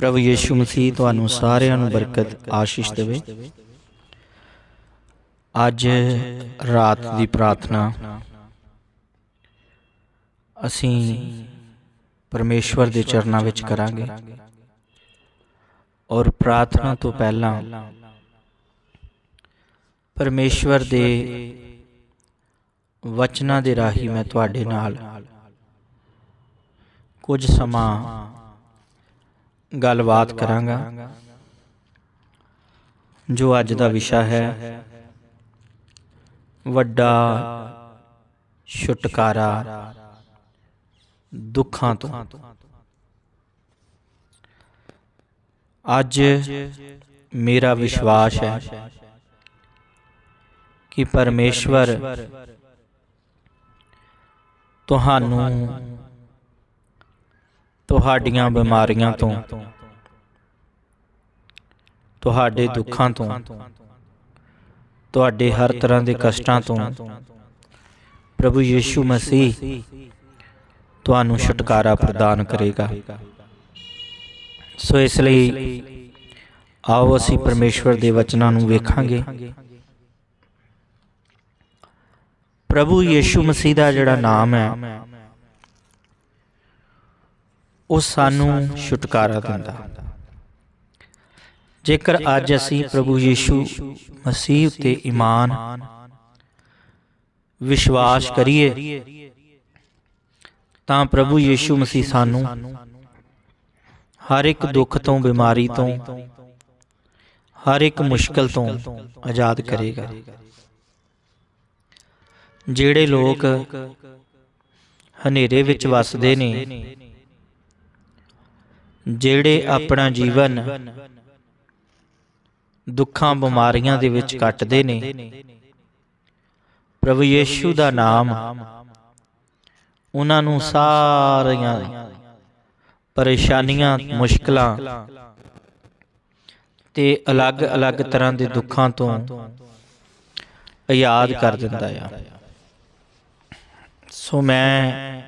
ਪ੍ਰਭੂ ਯੀਸ਼ੂ ਮਸੀਹ ਤੁਹਾਨੂੰ ਸਾਰਿਆਂ ਨੂੰ ਬਰਕਤ, ਆਸ਼ੀਸ਼ ਦੇਵੇ। ਅੱਜ ਰਾਤ ਦੀ ਪ੍ਰਾਰਥਨਾ। ਅਸੀਂ ਪਰਮੇਸ਼ਵਰ ਦੇ ਚਰਨਾਂ ਵਿੱਚ ਕਰਾਂਗੇ। ਔਰ ਪ੍ਰਾਰਥਨਾ ਤੋਂ ਪਹਿਲਾਂ ਪਰਮੇਸ਼ਵਰ ਦੇ ਵਚਨਾਂ ਦੇ ਰਾਹੀਂ ਮੈਂ ਤੁਹਾਡੇ ਨਾਲ ਕੁਝ ਸਮਾਂ ਗੱਲਬਾਤ ਕਰਾਂਗਾ। ਜੋ ਅੱਜ ਦਾ ਵਿਸ਼ਾ ਹੈ। ਵੱਡਾ ਛੁਟਕਾਰਾ ਦੁੱਖਾਂ ਤੋਂ। ਅੱਜ ਮੇਰਾ ਵਿਸ਼ਵਾਸ ਹੈ ਕਿ ਪਰਮੇਸ਼ਵਰ ਤੁਹਾਨੂੰ ਤੁਹਾਡੀਆਂ ਬਿਮਾਰੀਆਂ ਤੋਂ, ਤੁਹਾਡੇ ਦੁੱਖਾਂ ਤੋਂ, ਤੁਹਾਡੇ ਹਰ ਤਰ੍ਹਾਂ ਦੇ ਕਸ਼ਟਾਂ ਤੋਂ। ਪ੍ਰਭੂ ਯੀਸ਼ੂ ਮਸੀਹ ਤੁਹਾਨੂੰ ਛੁਟਕਾਰਾ ਪ੍ਰਦਾਨ ਕਰੇਗਾ। ਸੋ ਇਸ ਲਈ ਆਓ ਅਸੀਂ ਪਰਮੇਸ਼ਵਰ ਦੇ ਵਚਨਾਂ ਨੂੰ ਵੇਖਾਂਗੇ। ਪ੍ਰਭੂ ਯੀਸ਼ੂ ਮਸੀਹ ਦਾ ਜਿਹੜਾ ਨਾਮ ਹੈ ਉਹ ਸਾਨੂੰ ਛੁਟਕਾਰਾ ਦਿੰਦਾ। ਜੇਕਰ ਅੱਜ ਅਸੀਂ ਪ੍ਰਭੂ ਯੀਸ਼ੂ ਮਸੀਹ ਉਤੇ ਈਮਾਨ, ਵਿਸ਼ਵਾਸ ਕਰੀਏ, ਤਾਂ ਪ੍ਰਭੂ ਯੀਸ਼ੂ ਮਸੀਹ ਸਾਨੂੰ ਹਰ ਇੱਕ ਦੁੱਖ ਤੋਂ, ਬਿਮਾਰੀ ਤੋਂ, ਹਰ ਇੱਕ ਮੁਸ਼ਕਲ ਤੋਂ ਆਜ਼ਾਦ ਕਰੇਗਾ। ਜਿਹੜੇ ਲੋਕ ਹਨੇਰੇ ਵਿੱਚ ਵੱਸਦੇ ਨੇ ਜਿਹੜੇ ਆਪਣਾ ਜੀਵਨ ਦੁੱਖਾਂ ਬਿਮਾਰੀਆਂ ਦੇ ਵਿੱਚ ਕੱਟਦੇ ਨੇ। ਪ੍ਰਭੂ ਯੀਸ਼ੂ ਦਾ ਨਾਮ। ਉਹਨਾਂ ਨੂੰ ਸਾਰੀਆਂ ਪਰੇਸ਼ਾਨੀਆਂ ਮੁਸ਼ਕਲਾਂ ਤੇ ਅਲੱਗ-ਅਲੱਗ ਤਰ੍ਹਾਂ ਦੇ ਦੁੱਖਾਂ ਤੋਂ ਆਜ਼ਾਦ ਕਰ ਦਿੰਦਾ ਆ। ਸੋ ਮੈਂ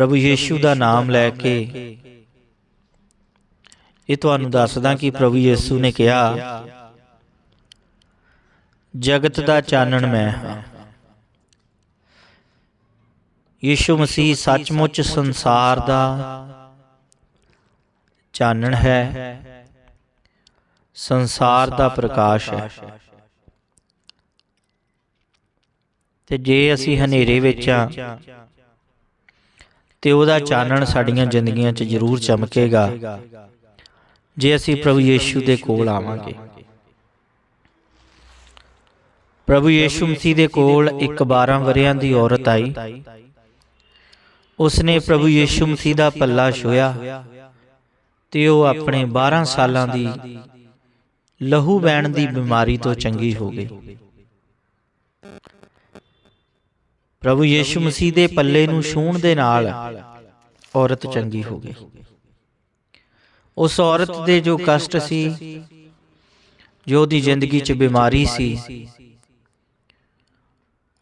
ਪ੍ਰਭੂ ਯੀਸ਼ੂ ਦਾ ਨਾਮ ਲੈ ਕੇ। ਇਹ ਤੁਹਾਨੂੰ ਦੱਸਦਾ ਕਿ ਪ੍ਰਭੂ ਯੀਸ਼ੂ ਨੇ ਕਿਹਾ ਜਗਤ ਦਾ ਚਾਨਣ ਮੈਂ ਹਾਂ। ਯੀਸ਼ੂ ਮਸੀਹ ਸੱਚਮੁੱਚ ਸੰਸਾਰ ਦਾ ਚਾਨਣ ਹੈ। ਸੰਸਾਰ ਦਾ ਪ੍ਰਕਾਸ਼ ਹੈ। ਤੇ ਜੇ ਅਸੀਂ ਹਨੇਰੇ ਵਿੱਚ ਆ ਤੇ ਉਹਦਾ ਚਾਨਣ ਸਾਡੀਆਂ ਜ਼ਿੰਦਗੀਆਂ 'ਚ ਜ਼ਰੂਰ ਚਮਕੇਗਾ। ਜੇ ਅਸੀਂ ਪ੍ਰਭੂ ਯੀਸ਼ੂ ਦੇ ਕੋਲ ਆਵਾਂਗੇ। ਪ੍ਰਭੂ ਯੀਸ਼ੂ ਮਸੀਹ ਦੇ ਕੋਲ ਇੱਕ 12 ਵਰਿਆਂ ਦੀ ਔਰਤ ਆਈ। ਉਸਨੇ ਪ੍ਰਭੂ ਯੀਸ਼ੂ ਮਸੀਹ ਦਾ ਪੱਲਾ ਛੋਇਆ ਤੇ ਉਹ ਆਪਣੇ 12 ਸਾਲਾਂ ਦੀ ਲਹੂ ਬਹਿਣ ਦੀ ਬਿਮਾਰੀ ਤੋਂ ਚੰਗੀ ਹੋ ਗਈ। ਪ੍ਰਭੂ ਯੀਸ਼ੂ ਮਸੀਹ ਦੇ ਪੱਲੇ ਨੂੰ ਛੂਹਣ ਦੇ ਨਾਲ ਔਰਤ ਚੰਗੀ ਹੋ ਗਈ। ਉਸ ਔਰਤ ਦੇ ਜੋ ਕਸ਼ਟ ਸੀ, ਜੋ ਦੀ ਜ਼ਿੰਦਗੀ 'ਚ ਬਿਮਾਰੀ ਸੀ,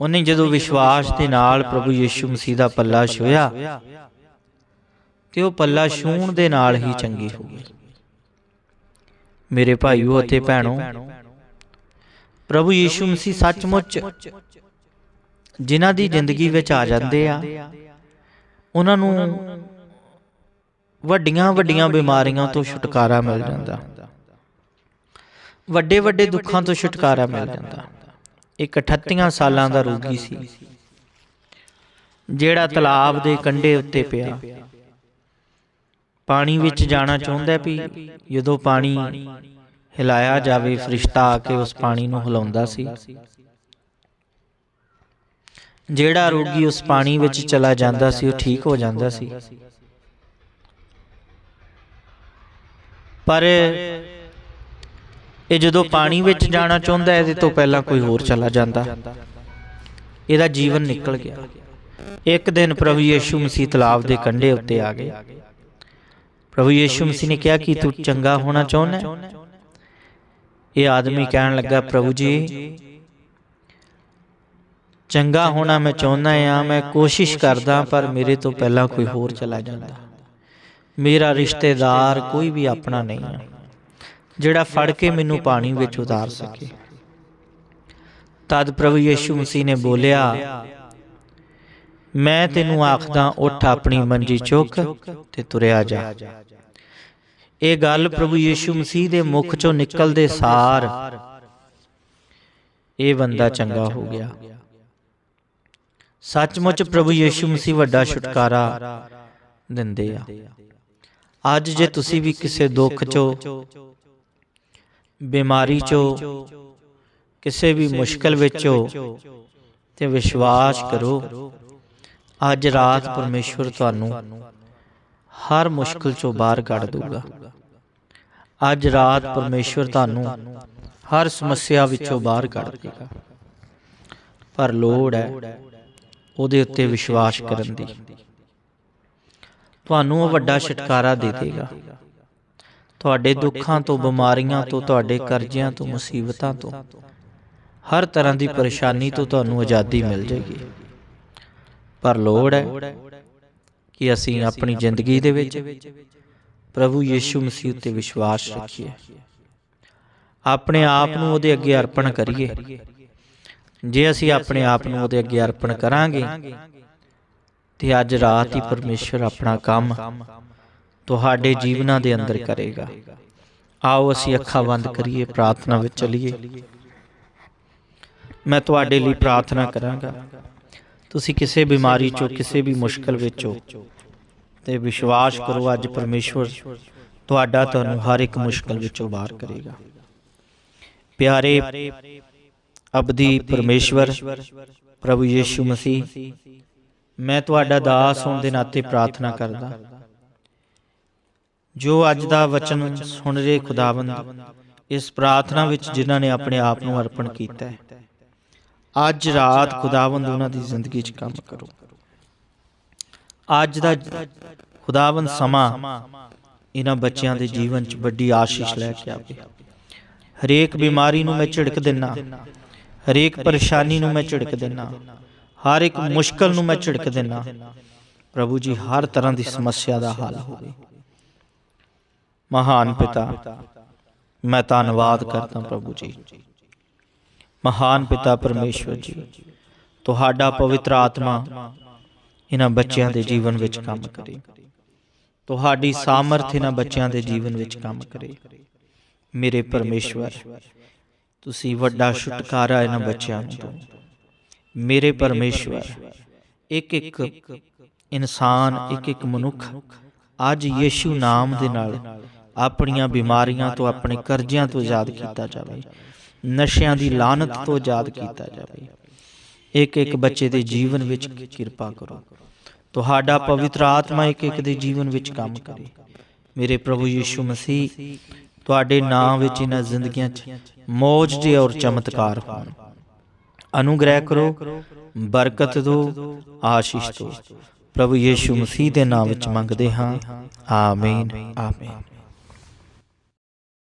ਉਹਨੇ ਜਦੋਂ ਵਿਸ਼ਵਾਸ ਦੇ ਨਾਲ ਪ੍ਰਭੂ ਯੀਸ਼ੂ ਮਸੀਹ ਦਾ ਪੱਲਾ ਛੂਇਆ ਤੇ ਉਹ ਪੱਲਾ ਛੂਹਣ ਦੇ ਨਾਲ ਹੀ ਚੰਗੀ ਹੋ ਗਈ। ਮੇਰੇ ਭਾਈਓ ਅਤੇ ਭੈਣੋ, ਪ੍ਰਭੂ ਯੀਸ਼ੂ ਮਸੀਹ ਸੱਚਮੁੱਚ ਜਿਨ੍ਹਾਂ ਦੀ ਜ਼ਿੰਦਗੀ ਵਿੱਚ ਆ ਜਾਂਦੇ ਆ ਉਹਨਾਂ ਨੂੰ ਵੱਡੀਆਂ ਵੱਡੀਆਂ ਬਿਮਾਰੀਆਂ ਤੋਂ ਛੁਟਕਾਰਾ ਮਿਲ ਜਾਂਦਾ। ਵੱਡੇ ਵੱਡੇ ਦੁੱਖਾਂ ਤੋਂ ਛੁਟਕਾਰਾ ਮਿਲ ਜਾਂਦਾ। ਇੱਕ 38 ਸਾਲਾਂ ਦਾ ਰੋਗੀ ਸੀ। ਜਿਹੜਾ ਤਲਾਬ ਦੇ ਕੰਢੇ ਉੱਤੇ ਪਿਆ। ਪਾਣੀ ਵਿੱਚ ਜਾਣਾ ਚਾਹੁੰਦਾ ਵੀ ਜਦੋਂ ਪਾਣੀ ਹਿਲਾਇਆ ਜਾਵੇ ਫਰਿਸ਼ਤਾ ਆ ਕੇ ਉਸ ਪਾਣੀ ਨੂੰ ਹਿਲਾਉਂਦਾ ਸੀ। ਜਿਹੜਾ ਰੋਗੀ ਉਸ ਪਾਣੀ ਵਿੱਚ ਚਲਾ ਜਾਂਦਾ ਸੀ, ਉਹ ਠੀਕ ਹੋ ਜਾਂਦਾ ਸੀ। ਪਰ ਇਹ ਜਦੋਂ ਪਾਣੀ ਵਿੱਚ ਜਾਣਾ ਚਾਹੁੰਦਾ ਇਹਦੇ ਤੋਂ ਪਹਿਲਾਂ ਕੋਈ ਹੋਰ ਚਲਾ ਜਾਂਦਾ। ਇਹਦਾ ਜੀਵਨ ਨਿਕਲ ਗਿਆ। ਇੱਕ ਦਿਨ ਪ੍ਰਭੂ ਯੀਸ਼ੂ ਮਸੀਹ ਤਲਾਬ ਦੇ ਕੰਢੇ ਉੱਤੇ ਆ ਗਏ। ਪ੍ਰਭੂ ਯੀਸ਼ੂ ਮਸੀਹ ਨੇ ਕਿਹਾ ਕਿ ਤੂੰ ਚੰਗਾ ਹੋਣਾ ਚਾਹੁੰਦਾ ਇਹ ਆਦਮੀ ਕਹਿਣ ਲੱਗਾ, ਪ੍ਰਭੂ ਜੀ ਚੰਗਾ ਹੋਣਾ ਮੈਂ ਚਾਹੁੰਦਾ ਆ ਮੈਂ ਕੋਸ਼ਿਸ਼ ਕਰਦਾ, ਪਰ ਮੇਰੇ ਤੋਂ ਪਹਿਲਾਂ ਕੋਈ ਹੋਰ ਚਲਾ ਜਾਂਦਾ। ਮੇਰਾ ਰਿਸ਼ਤੇਦਾਰ ਕੋਈ ਵੀ ਆਪਣਾ ਨਹੀਂ ਹੈ ਜਿਹੜਾ ਫੜ ਕੇ ਮੈਨੂੰ ਪਾਣੀ ਵਿੱਚ ਉਤਾਰ ਸਕੇ। ਤਦ ਪ੍ਰਭੂ ਯੀਸ਼ੂ ਮਸੀਹ ਨੇ ਬੋਲਿਆ, ਮੈਂ ਤੈਨੂੰ ਆਖਦਾ, ਉੱਠ ਆਪਣੀ ਮੰਜੀ ਚੁੱਕ ਤੇ ਤੁਰਿਆ ਜਾ। ਇਹ ਗੱਲ ਪ੍ਰਭੂ ਯੀਸ਼ੂ ਮਸੀਹ ਦੇ ਮੁਖ ਚੋਂ ਨਿਕਲਦੇ ਸਾਰ ਇਹ ਬੰਦਾ ਚੰਗਾ ਹੋ ਗਿਆ। ਸੱਚਮੁੱਚ ਪ੍ਰਭੂ ਯੀਸ਼ੂ ਮਸੀਹ ਵੱਡਾ ਛੁਟਕਾਰਾ ਦਿੰਦੇ ਆ। ਅੱਜ ਜੇ ਤੁਸੀਂ ਵੀ ਕਿਸੇ ਦੁੱਖ ਚੋਂ, ਬਿਮਾਰੀ ਚੋਂ, ਕਿਸੇ ਵੀ ਮੁਸ਼ਕਲ ਵਿੱਚੋਂ ਤੇ ਵਿਸ਼ਵਾਸ ਕਰੋ, ਅੱਜ ਰਾਤ ਪਰਮੇਸ਼ਵਰ ਤੁਹਾਨੂੰ ਹਰ ਮੁਸ਼ਕਲ ਚੋਂ ਬਾਹਰ ਕੱਢ ਦੂਗਾ ਅੱਜ ਰਾਤ ਪਰਮੇਸ਼ਵਰ ਤੁਹਾਨੂੰ ਹਰ ਸਮੱਸਿਆ ਵਿੱਚੋਂ ਬਾਹਰ ਕੱਢ ਦੇਗਾ। ਪਰ ਲੋੜ ਹੈ ਉਹਦੇ ਉੱਤੇ ਵਿਸ਼ਵਾਸ ਕਰਨ ਦੀ। ਤੁਹਾਨੂੰ ਉਹ ਵੱਡਾ ਛੁਟਕਾਰਾ ਦੇ ਦੇਗਾ। ਤੁਹਾਡੇ ਦੁੱਖਾਂ ਤੋਂ, ਬਿਮਾਰੀਆਂ ਤੋਂ, ਤੁਹਾਡੇ ਕਰਜ਼ਿਆਂ ਤੋਂ, ਮੁਸੀਬਤਾਂ ਤੋਂ, ਹਰ ਤਰ੍ਹਾਂ ਦੀ ਪਰੇਸ਼ਾਨੀ ਤੋਂ ਤੁਹਾਨੂੰ ਆਜ਼ਾਦੀ ਮਿਲ ਜਾਏਗੀ। ਪਰ ਲੋੜ ਹੈ ਕਿ ਅਸੀਂ ਆਪਣੀ ਜ਼ਿੰਦਗੀ ਦੇ ਵਿੱਚ ਪ੍ਰਭੂ ਯੀਸ਼ੂ ਮਸੀਹ ਉੱਤੇ ਵਿਸ਼ਵਾਸ ਰੱਖੀਏ। ਆਪਣੇ ਆਪ ਨੂੰ ਉਹਦੇ ਅੱਗੇ ਅਰਪਣ ਕਰੀਏ। ਜੇ ਅਸੀਂ ਆਪਣੇ ਆਪ ਨੂੰ ਉਹਦੇ ਅੱਗੇ ਅਰਪਣ ਕਰਾਂਗੇ, ਤੇ ਅੱਜ ਰਾਤ ਹੀ ਪਰਮੇਸ਼ਰ ਆਪਣਾ ਕੰਮ ਤੁਹਾਡੇ ਜੀਵਨਾਂ ਦੇ ਅੰਦਰ ਕਰੇਗਾ। ਆਓ ਅਸੀਂ ਅੱਖਾਂ ਬੰਦ ਕਰੀਏ, ਪ੍ਰਾਰਥਨਾ ਵਿੱਚ ਚਲੀਏ। ਮੈਂ ਤੁਹਾਡੇ ਲਈ ਪ੍ਰਾਰਥਨਾ ਕਰਾਂਗਾ। ਤੁਸੀਂ ਕਿਸੇ ਬਿਮਾਰੀ ਚੋਂ, ਕਿਸੇ ਵੀ ਮੁਸ਼ਕਲ ਵਿੱਚੋਂ ਤੇ ਵਿਸ਼ਵਾਸ ਕਰੋ ਅੱਜ ਪਰਮੇਸ਼ਵਰ ਤੁਹਾਡਾ ਤੁਹਾਨੂੰ ਹਰ ਇੱਕ ਮੁਸ਼ਕਲ ਵਿੱਚੋਂ ਬਾਹਰ ਕਰੇਗਾ। ਪਿਆਰੇ ਅਬਦੀ ਪਰਮੇਸ਼ਵਰ, ਪ੍ਰਭੂ ਯੀਸ਼ੂ ਮਸੀਹ, ਮੈਂ ਤੁਹਾਡਾ ਦਾਸ ਹੋਣ ਦੇ ਨਾਤੇ ਪ੍ਰਾਰਥਨਾ ਕਰਦਾ। ਜੋ ਅੱਜ ਦਾ ਵਚਨ ਸੁਣ ਰਹੇ ਖੁਦਾਵੰਦ, ਇਸ ਪ੍ਰਾਰਥਨਾ ਵਿੱਚ ਜਿਨ੍ਹਾਂ ਨੇ ਆਪਣੇ ਆਪ ਨੂੰ ਅਰਪਣ ਕੀਤਾ ਹੈ, ਅੱਜ ਰਾਤ ਖੁਦਾਵੰਦ ਉਹਨਾਂ ਦੀ ਜ਼ਿੰਦਗੀ 'ਚ ਕੰਮ ਕਰੋ। ਅੱਜ ਦਾ ਖੁਦਾਵੰਦ ਸਮਾਂ ਇਹਨਾਂ ਬੱਚਿਆਂ ਦੇ ਜੀਵਨ 'ਚ ਵੱਡੀ ਆਸ਼ੀਸ਼ ਲੈ ਕੇ ਆਵੇ। ਹਰੇਕ ਬਿਮਾਰੀ ਨੂੰ ਮੈਂ ਝਿੜਕ ਦਿੰਨਾ ਹਰੇਕ ਪਰੇਸ਼ਾਨੀ ਨੂੰ ਮੈਂ ਝਿੜਕ ਦਿੰਨਾ। ਹਰ ਇੱਕ ਮੁਸ਼ਕਲ ਨੂੰ ਮੈਂ ਝਿੜਕ ਦਿੰਨਾ। ਪ੍ਰਭੂ ਜੀ, ਹਰ ਤਰ੍ਹਾਂ ਦੀ ਸਮੱਸਿਆ ਦਾ ਹੱਲ ਹੋਵੇ। ਮਹਾਨ ਪਿਤਾ, ਮੈਂ ਧੰਨਵਾਦ ਕਰਦਾ ਪ੍ਰਭੂ ਜੀ। ਮਹਾਨ ਪਿਤਾ ਪਰਮੇਸ਼ਵਰ ਜੀ, ਤੁਹਾਡਾ ਪਵਿੱਤਰ ਆਤਮਾ ਇਹਨਾਂ ਬੱਚਿਆਂ ਦੇ ਜੀਵਨ ਵਿੱਚ ਕੰਮ ਕਰੇ। ਤੁਹਾਡੀ ਸਾਮਰਥ ਇਹਨਾਂ ਬੱਚਿਆਂ ਦੇ ਜੀਵਨ ਵਿੱਚ ਕੰਮ ਕਰੇ। ਮੇਰੇ ਪਰਮੇਸ਼ਵਰ ਤੁਸੀਂ ਵੱਡਾ ਛੁਟਕਾਰਾ ਇਹਨਾਂ ਬੱਚਿਆਂ ਨੂੰ ਦਿਓ। ਮੇਰੇ ਪਰਮੇਸ਼ਵਰ ਇੱਕ ਇੱਕ ਇਨਸਾਨ ਇੱਕ ਇੱਕ ਮਨੁੱਖ। ਅੱਜ ਯੀਸ਼ੂ ਨਾਮ ਦੇ ਨਾਲ ਆਪਣੀਆਂ ਬਿਮਾਰੀਆਂ ਤੋਂ ਆਪਣੇ ਕਰਜ਼ਿਆਂ ਤੋਂ ਆਜ਼ਾਦ ਕੀਤਾ ਜਾਵੇ। ਨਸ਼ਿਆਂ ਦੀ ਲਾਨਤ ਤੋਂ ਆਜ਼ਾਦ ਕੀਤਾ ਜਾਵੇ। ਇੱਕ ਇੱਕ ਬੱਚੇ ਦੇ ਜੀਵਨ ਵਿੱਚ ਕਿਰਪਾ ਕਰੋ। ਤੁਹਾਡਾ ਪਵਿੱਤਰ ਆਤਮਾ ਇੱਕ ਇੱਕ ਦੇ ਜੀਵਨ ਵਿੱਚ ਕੰਮ ਕਰੇ। ਮੇਰੇ ਪ੍ਰਭੂ ਯੀਸ਼ੂ ਮਸੀਹ ਤੁਹਾਡੇ ਨਾਮ ਵਿੱਚ ਇਹਨਾਂ ਜ਼ਿੰਦਗੀਆਂ 'ਚ ਮੌਜ ਦੇ ਔਰ ਚਮਤਕਾਰ ਹੋਣ। ਅਨੁਗ੍ਰਹਿ ਕਰੋ, ਬਰਕਤ ਦਿਓ ਆਸ਼ੀਸ਼ ਦਿਓ ਪ੍ਰਭੂ ਯੀਸ਼ੂ ਮਸੀਹ ਦੇ ਨਾਮ ਵਿੱਚ ਮੰਗਦੇ ਹਾਂ। ਆਮੀਨ ਆਮੀਨ।